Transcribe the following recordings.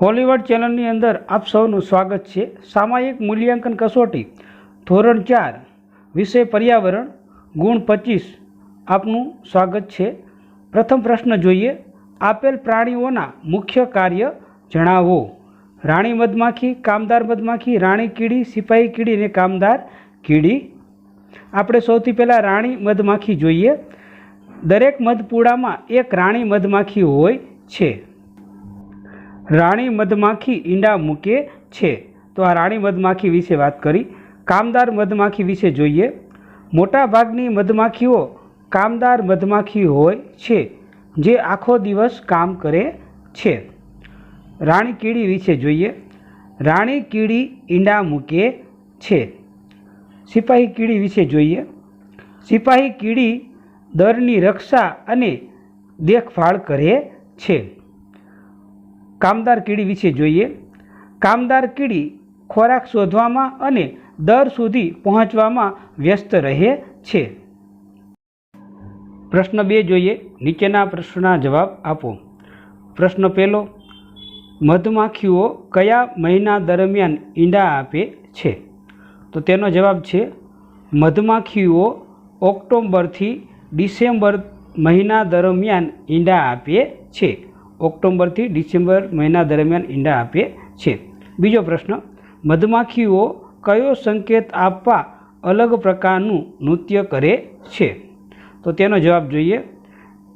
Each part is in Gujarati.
હોલીવુડ ચેનલની અંદર આપ સૌનું સ્વાગત છે. સામાયિક મૂલ્યાંકન કસોટી, ધોરણ ચાર, વિષય પર્યાવરણ, ગુણ પચીસ, આપનું સ્વાગત છે. પ્રથમ પ્રશ્ન જોઈએ, આપેલ પ્રાણીઓના મુખ્ય કાર્ય જણાવો. રાણી મધમાખી, કામદાર મધમાખી, રાણી કીડી, સિપાહી કીડી અને કામદાર કીડી. આપણે સૌથી પહેલાં રાણી મધમાખી જોઈએ. દરેક મધપૂડામાં એક રાણી મધમાખી હોય છે. રાણી મધમાખી ઈંડા મૂકે છે. તો આ રાણી મધમાખી વિશે વાત કરી. કામદાર મધમાખી વિશે જોઈએ. મોટાભાગની મધમાખીઓ કામદાર મધમાખી હોય છે, જે આખો દિવસ કામ કરે છે. રાણી કીડી વિશે જોઈએ. રાણી કીડી ઈંડા મૂકે છે. સિપાહી કીડી વિશે જોઈએ. સિપાહી કીડી દરની રક્ષા અને દેખભાળ કરે છે. કામદાર કીડી વિશે જોઈએ. કામદાર કીડી ખોરાક શોધવામાં અને દર સુધી પહોંચવામાં વ્યસ્ત રહે છે. પ્રશ્ન બે જોઈએ. નીચેના પ્રશ્નના જવાબ આપો. પ્રશ્ન પહેલો, મધમાખીઓ કયા મહિના દરમિયાન ઈંડા આપે છે? તો તેનો જવાબ છે, મધમાખીઓ ઓક્ટોબરથી ડિસેમ્બર મહિના દરમિયાન ઈંડા આપે છે. ઓક્ટોબરથી ડિસેમ્બર મહિના દરમિયાન ઈંડા આપે છે. બીજો પ્રશ્ન, મધમાખીઓ કયો સંકેત આપવા અલગ પ્રકારનું નૃત્ય કરે છે? તો તેનો જવાબ જોઈએ,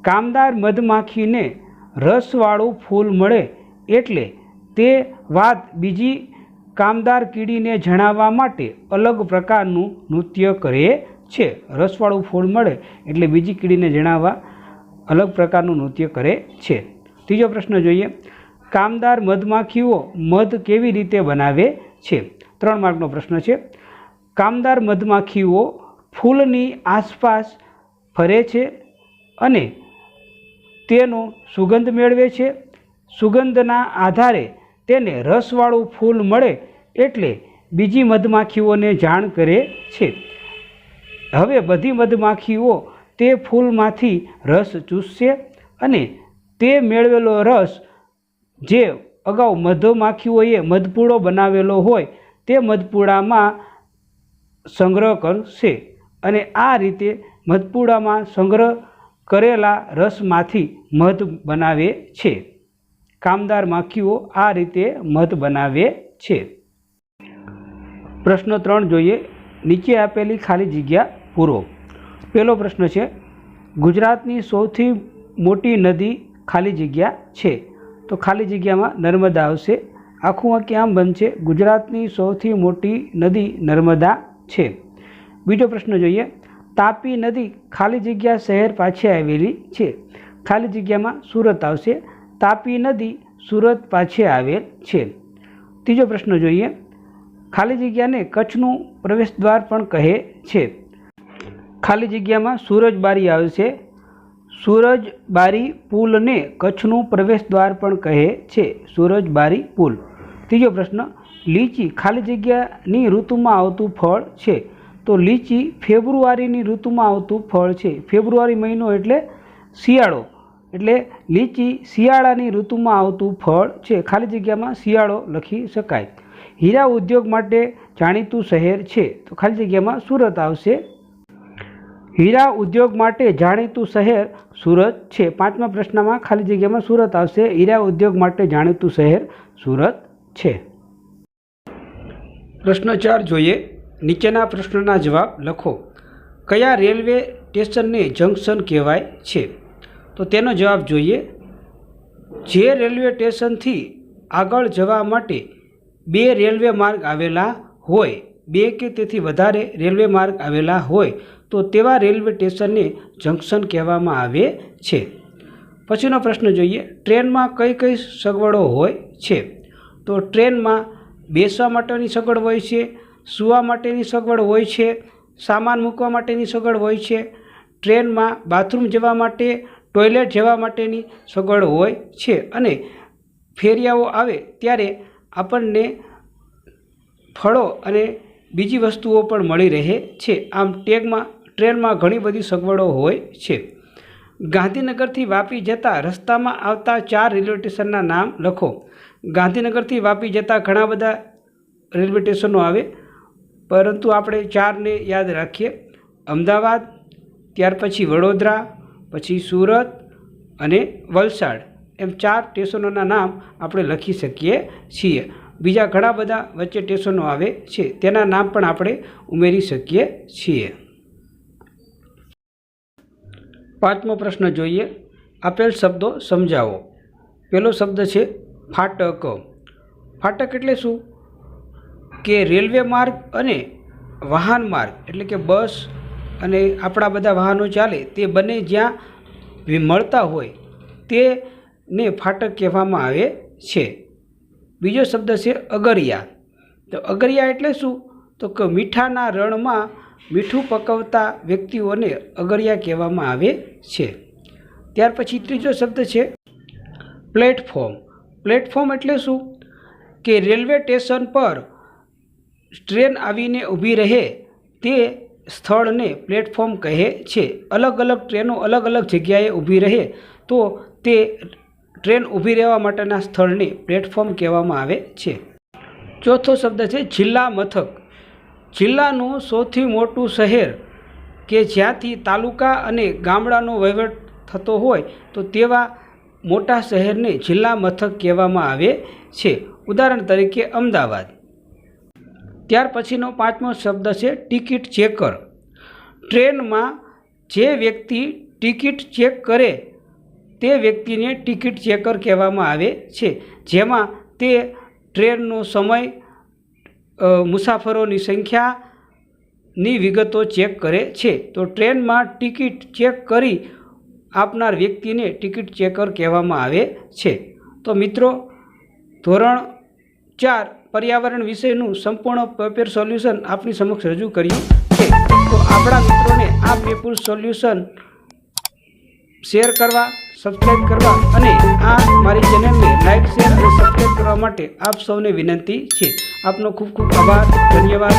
કામદાર મધમાખીને રસવાળું ફૂલ મળે એટલે તે વાત બીજી કામદાર કીડીને જણાવવા માટે અલગ પ્રકારનું નૃત્ય કરે છે. રસવાળું ફૂલ મળે એટલે બીજી કીડીને જણાવવા અલગ પ્રકારનું નૃત્ય કરે છે. ત્રીજો પ્રશ્ન જોઈએ. કામદાર મધમાખીઓ મધ કેવી રીતે બનાવે છે? ત્રણ માર્કનો પ્રશ્ન છે. કામદાર મધમાખીઓ ફૂલની આસપાસ ફરે છે અને તેનો સુગંધ મેળવે છે. સુગંધના આધારે તેને રસવાળું ફૂલ મળે એટલે બીજી મધમાખીઓને જાણ કરે છે. હવે બધી મધમાખીઓ તે ફૂલમાંથી રસ ચૂસશે અને તે મેળવેલો રસ જે અગાઉ મધમાખીઓએ મધપૂડો બનાવેલો હોય તે મધપૂડામાં સંગ્રહ કરશે અને આ રીતે મધપૂડામાં સંગ્રહ કરેલા રસમાંથી મધ બનાવે છે. કામદાર માખીઓ આ રીતે મધ બનાવે છે. પ્રશ્ન ત્રણ જોઈએ. નીચે આપેલી ખાલી જગ્યા પૂરો. પહેલો પ્રશ્ન છે, ગુજરાતની સૌથી મોટી નદી ખાલી જગ્યા છે. તો ખાલી જગ્યામાં નર્મદા આવશે. આખું વાક્ય આમ બનશે, ગુજરાતની સૌથી મોટી નદી નર્મદા છે. બીજો પ્રશ્ન જોઈએ, તાપી નદી ખાલી જગ્યા શહેર પાછે આવેલી છે. ખાલી જગ્યામાં સુરત આવશે, તાપી નદી સુરત પાછે આવેલ છે. ત્રીજો પ્રશ્ન જોઈએ, ખાલી જગ્યાને કચ્છનું પ્રવેશદ્વાર પણ કહે છે. ખાલી જગ્યામાં સુરજબારી આવશે સુરજબારી પુલને કચ્છનું પ્રવેશદ્વાર પણ કહે છે. સુરજબારી પુલ. ત્રીજો પ્રશ્ન, લીચી ખાલી જગ્યાની ઋતુમાં આવતું ફળ છે? તો લીચી ફેબ્રુઆરીની ઋતુમાં આવતું ફળ છે. ફેબ્રુઆરી મહિનો એટલે શિયાળો. એટલે લીચી શિયાળાની ઋતુમાં આવતું ફળ છે. ખાલી જગ્યામાં શિયાળો લખી શકાય. હીરા ઉદ્યોગ માટે જાણીતું શહેર છે. તો ખાલી જગ્યામાં સુરત આવશે. હીરા ઉદ્યોગ માટે જાણીતું શહેર સુરત છે. પાંચમા પ્રશ્નમાં ખાલી જગ્યામાં સુરત આવશે. હીરા ઉદ્યોગ માટે જાણીતું શહેર સુરત છે. પ્રશ્ન ચાર જોઈએ. નીચેના પ્રશ્નના જવાબ લખો. કયા રેલવે સ્ટેશનને જંકશન કહેવાય છે? તો તેનો જવાબ જોઈએ. જે રેલવે સ્ટેશનથી આગળ જવા માટે બે રેલવે માર્ગ આવેલા હોય, બે કે તેથી વધારે રેલવે માર્ગ આવેલા હોય તો તેવા રેલવે સ્ટેશનને જંકશન કહેવામાં આવે છે. પછીનો પ્રશ્ન જોઈએ, ટ્રેનમાં કઈ કઈ સગવડો હોય છે? તો ટ્રેનમાં બેસવા માટેની સગવડ હોય છે, સૂવા માટેની સગવડ હોય છે, સામાન મૂકવા માટેની સગવડ હોય છે, ટ્રેનમાં બાથરૂમ જવા માટે, ટોયલેટ જવા માટેની સગવડ હોય છે અને ફેરિયાઓ આવે ત્યારે આપણને ફળો અને બીજી વસ્તુઓ પણ મળી રહે છે. આમ, ટેગમાં ટ્રેનમાં ઘણી બધી સગવડો હોય છે. ગાંધીનગરથી વાપી જતા રસ્તામાં આવતા ચાર રેલવે સ્ટેશનના નામ લખો. ગાંધીનગરથી વાપી જતા ઘણા બધા રેલવે સ્ટેશનો આવે. પરંતુ આપણે ચારને યાદ રાખીએ. અમદાવાદ, ત્યાર પછી વડોદરા, પછી સુરત અને વલસાડ. એમ ચાર સ્ટેશનોના નામ આપણે લખી શકીએ છીએ. બીજા ઘણા બધા વચ્ચે સ્ટેશનો આવે છે. તેના નામ પણ આપણે ઉમેરી શકીએ છીએ. પાંચમો પ્રશ્ન જોઈએ. આપેલ શબ્દો સમજાવો. પહેલો શબ્દ છે ફાટક. ફાટક એટલે શું? કે રેલવે માર્ગ અને વાહન માર્ગ, એટલે કે બસ અને આપણા બધા વાહનો ચાલે તે બંને જ્યાં મળતા હોય તેને ફાટક કહેવામાં આવે છે. બીજો શબ્દ છે અગરિયા. તો અગરિયા એટલે શું? તો કે મીઠાના રણમાં મીઠું પકવતા વ્યક્તિઓને અગરિયા કહેવામાં આવે છે. ત્યાર પછી ત્રીજો શબ્દ છે, પ્લેટફોર્મ. પ્લેટફોર્મ એટલે શું? કે રેલવે સ્ટેશન પર ટ્રેન આવીને ઊભી રહે તે સ્થળને પ્લેટફોર્મ કહે છે. અલગ અલગ ટ્રેનો અલગ અલગ જગ્યાએ ઊભી રહે તો તે ટ્રેન ઊભી રહેવા માટેના સ્થળને પ્લેટફોર્મ કહેવામાં આવે છે. ચોથો શબ્દ છે, જિલ્લા મથક. જિલ્લાનું સૌથી મોટું શહેર કે જ્યાંથી તાલુકા અને ગામડાનો વહીવટ થતો હોય તો તેવા મોટા શહેરને જિલ્લા મથક કહેવામાં આવે છે. ઉદાહરણ તરીકે અમદાવાદ. ત્યાર પછીનો પાંચમો શબ્દ છે ટિકિટ ચેકર. ટ્રેનમાં જે વ્યક્તિ ટિકિટ ચેક કરે તે વ્યક્તિને ટિકિટ ચેકર કહેવામાં આવે છે. જેમાં તે ટ્રેનનો સમય મુસાફરોની સંખ્યાની વિગતો ચેક કરે છે. તો ટ્રેનમાં ટિકિટ ચેક કરી આપનાર વ્યક્તિને ટિકિટ ચેકર કહેવામાં આવે છે. તો મિત્રો, ધોરણ ચાર પર્યાવરણ વિષયનું સંપૂર્ણ પેપર સોલ્યુશન આપની સમક્ષ રજૂ કર્યું છે. તો આપણા મિત્રોને આ પેપર સોલ્યુશન શેર કરવા સબસ્ક્રાઈબ કરવા અને આ મારી ચેનલને લાઇક શેર અને સબસ્ક્રાઈબ કરવા માટે આપ સૌને વિનંતી છે. આપનો ખૂબ ખૂબ આભાર. ધન્યવાદ.